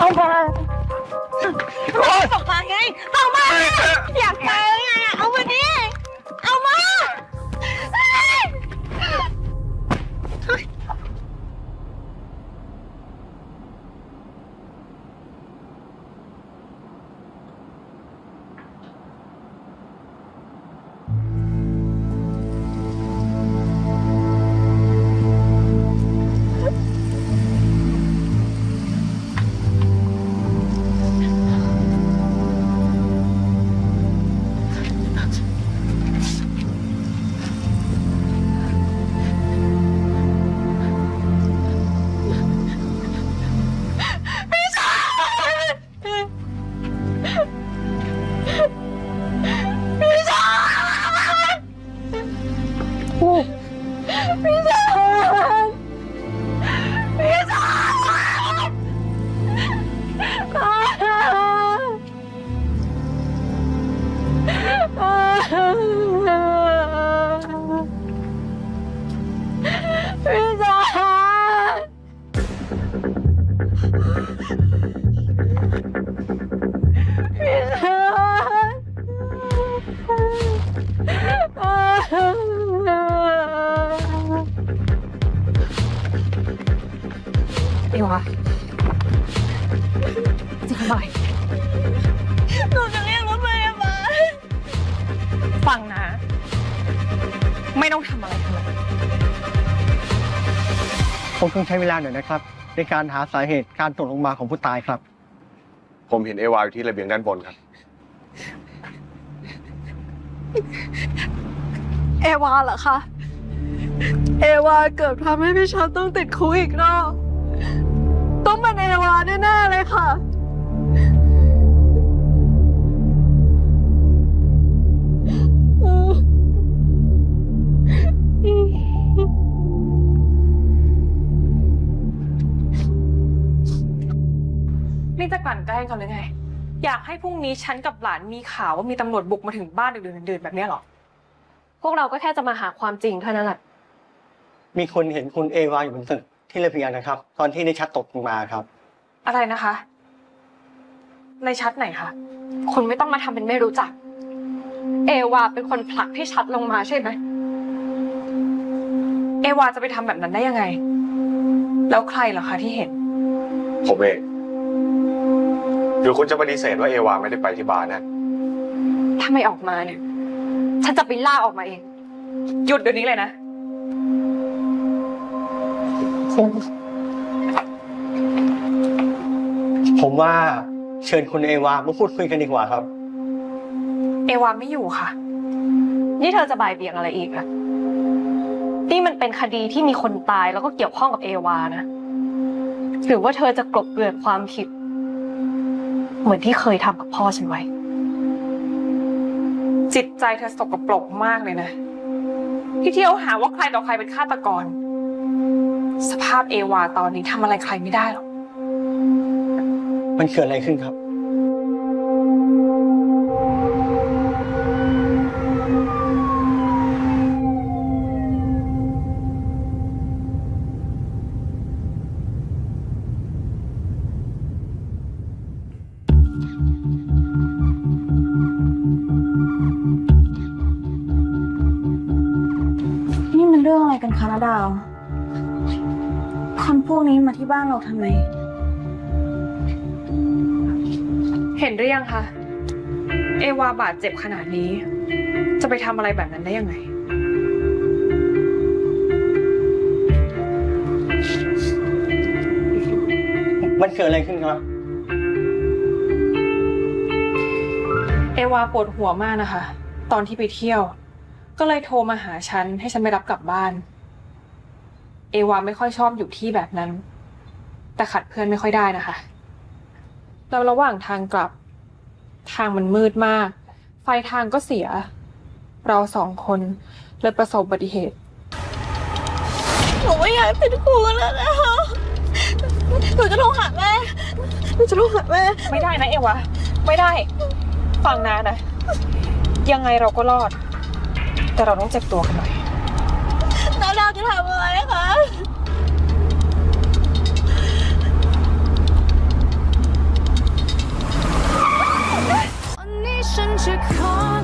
เอามาส่งมาไงส่งมา อยากตายแล้วไงอะเอามาดิ เอวะจะทำไมหนูจะเรียกรถพยาบาลฟังนะ ไม่ต้องทำอะไรทั้งนั้นผมคงใช้เวลาหน่อยนะครับ ในการหาสาเหตุการตกลงมาของผู้ตายครับ ผมเห็นเอวาอยู่ที่ระเบียงด้านบนครับ เอวาเหรอคะ เอวาเกือบทำให้พี่ชัดต้องติดคุกอีกรอบต้อง เป็นเอวาแน่ๆเลยค่ะ นี่จะกลั่นแกล้งกันหรือไง อยากให้พรุ่งนี้ฉันกับหลานมีข่าวว่ามีตำรวจบุกมาถึงบ้านดึกๆดื่นๆแบบเนี้ยเหรอ พวกเราก็แค่จะมาหาความจริงเท่านั้นแหละ มีคนเห็นคุณเอวาอยู่บนตึก ที่ระเบียงนะครับ ตอนที่นิชัดตกลงมาครับ อะไรนะคะ ในชัดไหนคะคุณไม่ต้องมาทำเป็นไม่รู้จัก เอวาเป็นคนผลักพี่ชัดลงมาใช่ไหมเอวาจะไปทำแบบนั้นได้ยังไง แล้วใครเหรอคะที่เห็น ผมเองหรือคุณจะปฏิเสธว่าเอวาไม่ได้ไปที่บาร์นั่นถ้าไม่ออกมาเนี่ย ฉันจะไปล่าออกมาเอง หยุดเดี๋ยวนี้เลยนะ ผมว่าเชิญคุณเอวามาพูดคุยกันดีกว่าครับ เอวาไม่อยู่ค่ะ นี่เธอจะบ่ายเบี่ยงอะไรอีกอะนี่มันเป็นคดีที่มีคนตายแล้วก็เกี่ยวข้องกับเอวานะ หรือว่าเธอจะกลบเกลื่อนความผิด เหมือนที่เคยทำกับพ่อฉันไว้ จิตใจเธอสกปรกมากเลยนะ ที่เที่ยวหาว่าใครต่อใครเป็นฆาตกร สภาพเอวาตอนนี้ทำอะไรใครไม่ได้หรอก มันเกิดอะไรขึ้นครับ นี่มันเรื่องอะไรกันคะนาดาว คนพวกนี้มาที่บ้านเราทำไม เห็นหรือยังคะ เอวาบาดเจ็บขนาดนี้ จะไปทำอะไรแบบนั้นได้ยังไง มันเกิดอะไรขึ้นครับ เอวาปวดหัวมากนะคะ ตอนที่ไปเที่ยว ก็เลยโทรมาหาฉันให้ฉันไปรับกลับบ้าน เอวาไม่ค่อยชอบอยู่ที่แบบนั้น แต่ขัดเพื่อนไม่ค่อยได้นะคะแล้วระหว่างทางกลับ ทางมันมืดมาก ไฟทางก็เสีย เราสองคนเลยประสบอุบัติเหตุหนูไม่อยากเป็นครูแล้วนะคะหนูจะโทรหาแม่หนูจะโทรหาแม่ไม่ได้นะเอวาไม่ได้ ฟังนะนะ ยังไงเราก็รอด แต่เราต้องเจ็บตัวกันหน่อย แล้วเราจะทำอะไรคะฉันจะขอ